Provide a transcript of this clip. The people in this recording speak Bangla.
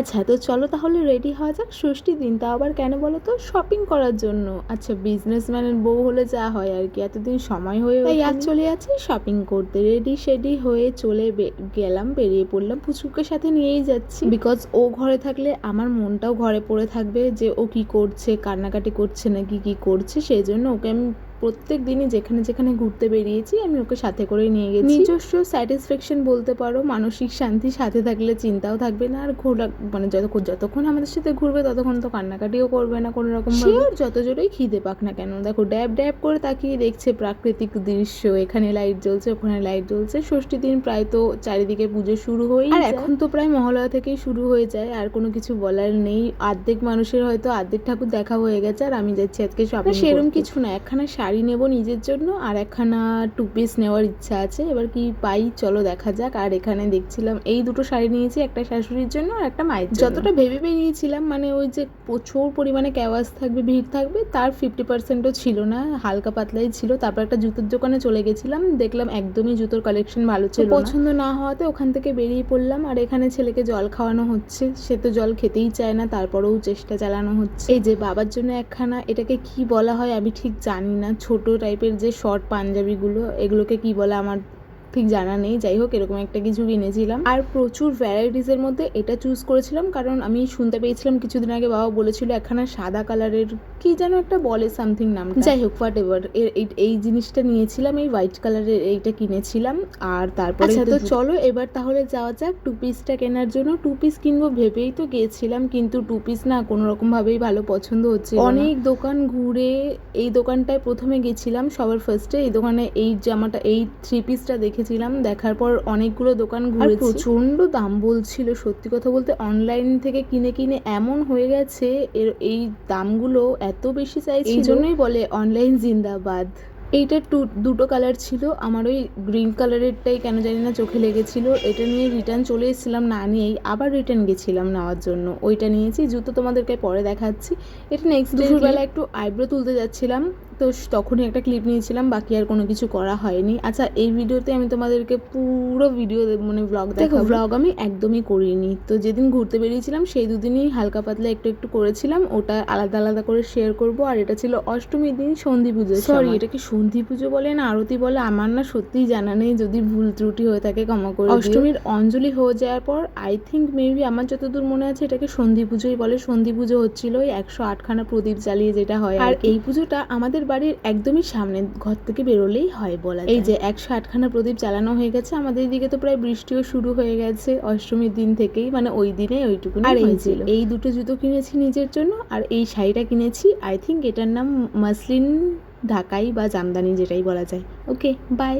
আচ্ছা তো চলো তাহলে রেডি হওয়া যাক। ষষ্ঠী দিন তা আবার কেন বলো তো? শপিং করার জন্য। আচ্ছা বিজনেসম্যানের বউ হলে যা হয় আর কি এতদিন সময় হয়ে তাই আজ চলে যাচ্ছি শপিং করতে। রেডি শেডি হয়ে চলে গেলাম বেরিয়ে পড়লাম। পুচুকের সাথে নিয়েই যাচ্ছি। বিকজ ও ঘরে থাকলে আমার মনটাও ঘরে পড়ে থাকবে যে ও কি করছে কান্নাকাটি করছে নাকি কি করছে সেই জন্য ওকে আমি প্রত্যেক দিনই যেখানে যেখানে ঘুরতে বেরিয়েছি আমি ওকে সাথে করে নিয়ে গেছি। নিজস্ব স্যাটিসফ্যাকশন বলতে পারো মানসিক শান্তি সাথে থাকলে চিন্তাও থাকবে না আর ঘোরা মানে যতক্ষণ যতক্ষণ আমাদের সাথে ঘুরবে ততক্ষণ তো কান্নাকাটিও করবে না কোনো রকম সে ওর যত জোরেই খিদে পাক না কেন দেখো ড্যাব ড্যাব করে তাকিয়ে দেখছে প্রাকৃতিক দৃশ্য এখানে লাইট জ্বলছে ওখানে লাইট জ্বলছে ষষ্ঠী দিন প্রায় তো চারিদিকে পুজো শুরু হয়ে আর এখন তো প্রায় মহালয়া থেকেই শুরু হয়ে যায় আর কোনো কিছু বলার নেই। অর্ধেক মানুষের হয়তো অর্ধেক ঠাকুর দেখা হয়ে গেছে আর আমি যাচ্ছি আজকে সব সেরকম কিছু না একখানা শাড়ি নেব নিজের জন্য আর একখানা টু পিস নেওয়ার ইচ্ছা আছে। এবার কি পাই চলো দেখা যাক। আর এখানে দেখছিলাম এই দুটো শাড়ি নিয়েছি একটা শাশুড়ির জন্য আর একটা মায়ের যতটা ভেবে বেরিয়েছিলাম মানে ওই যে প্রচুর পরিমাণে ক্যাওয়াজ থাকবে ভিড় থাকবে তার ফিফটি পার্সেন্টও ছিল না হালকা পাতলাই ছিল। তারপর একটা জুতোর দোকানে চলে গেছিলাম দেখলাম একদমই জুতোর কালেকশন ভালো ছিল পছন্দ না হওয়াতে ওখান থেকে বেরিয়ে পড়লাম আর এখানে ছেলেকে জল খাওয়ানো হচ্ছে। সে তো জল খেতেই চায় না তারপরেও চেষ্টা চালানো হচ্ছে। এই যে বাবার জন্য একখানা এটাকে কি বলা হয় আমি ঠিক জানি না। ছোট টাইপের যে শর্ট পাঞ্জাবিগুলো এগুলোকে কী বলে আমার ঠিক জানা নেই যাই হোক এরকম একটা কিছু কিনেছিলাম। আর প্রচুর ভ্যারাইটিসের মধ্যে এটা চুজ করেছিলাম কারণ আমি শুনতে পেয়েছিলাম কিছুদিন আগে বাবা বলেছিল একখানা সাদা কালারের কি যেন একটা বলে সামথিং নাম যাই হোক হোয়াট এভার এই জিনিসটা নিয়েছিলাম এই হোয়াইট কালারের এইটা কিনেছিলাম আর তারপরে আচ্ছা, তো চলো এবার তাহলে যাওয়া যাক টু পিসটা কেনার জন্য। টু পিস কিনবো ভেবেই তো গিয়েছিলাম কিন্তু টু পিস না কোনো রকম ভাবেই ভালো পছন্দ হচ্ছে অনেক দোকান ঘুরে এই দোকানটায় প্রথমে গেছিলাম সবার ফার্স্টে এই দোকানে এই জামাটা এই থ্রি পিসটা দেখেছিলাম দেখার পর অনেকগুলো দোকান ঘুরে প্রচণ্ড দাম বলছিল সত্যি কথা বলতে অনলাইন থেকে কিনে কিনে এমন হয়ে গেছে এর এই দামগুলো এত বেশি চাইছে এই জন্যই বলে অনলাইন জিন্দাবাদ। এইটা টু দুটো কালার ছিল আমার ওই গ্রিন কালারেরটাই কেন জানি না চোখে লেগেছিল এটা নিয়ে রিটার্ন চলে এসেছিলাম না নিয়েই আবার রিটার্ন গেছিলাম নেওয়ার জন্য। ওইটা নিয়েছি জুতো তোমাদেরকে পরে দেখাচ্ছি। এটা নেক্সট দুপুরবেলা একটু আইব্রো তুলতে যাচ্ছিলাম তো তখনই একটা ক্লিপ নিয়েছিলাম বাকি আর কোনো কিছু করা হয়নি। আচ্ছা এই ভিডিওতে আমি তোমাদেরকে পুরো ভিডিও মানে ব্লগ দেখো ব্লগ আমি একদমই করিনি। তো যেদিন ঘুরতে বেরিয়েছিলাম সেই দুদিনই হালকা পাতলা একটু একটু করেছিলাম। ওটা আলাদা আলাদা করে শেয়ার করব। আর এটা ছিল অষ্টমীর দিন সন্ধি পুজো সরি এটা কি সন্ধি পুজো বলে না আরতি বলে? আমার না সত্যিই জানা নেই যদি ভুল ত্রুটি হয়ে থাকে ক্ষমা করে অষ্টমীর অঞ্জলি হয়ে যাওয়ার পর আই থিঙ্ক মেবি আমার যতদূর মনে আছে এটাকে সন্ধি পুজোই বলে। সন্ধি পুজো হচ্ছিল ওই একশো আটখানা প্রদীপ জ্বালিয়ে যেটা হয় আর এই পুজোটা আমাদের বাড়ির একদমই সামনে ঘর থেকে বেরোলেই হয় বলা এই যে একশো আটখানা প্রদীপ চালানো হয়ে গেছে আমাদের দিকে তো প্রায় বৃষ্টিও শুরু হয়ে গেছে অষ্টমীর দিন থেকেই মানে ওই দিনে ওইটুকু আর এই যে এই দুটো জুতো কিনেছি নিজের জন্য আর এই শাড়িটা কিনেছি আই থিঙ্ক এটার নাম মাসলিন ঢাকাই বা জামদানি যেটাই বলা যায়। Okay bye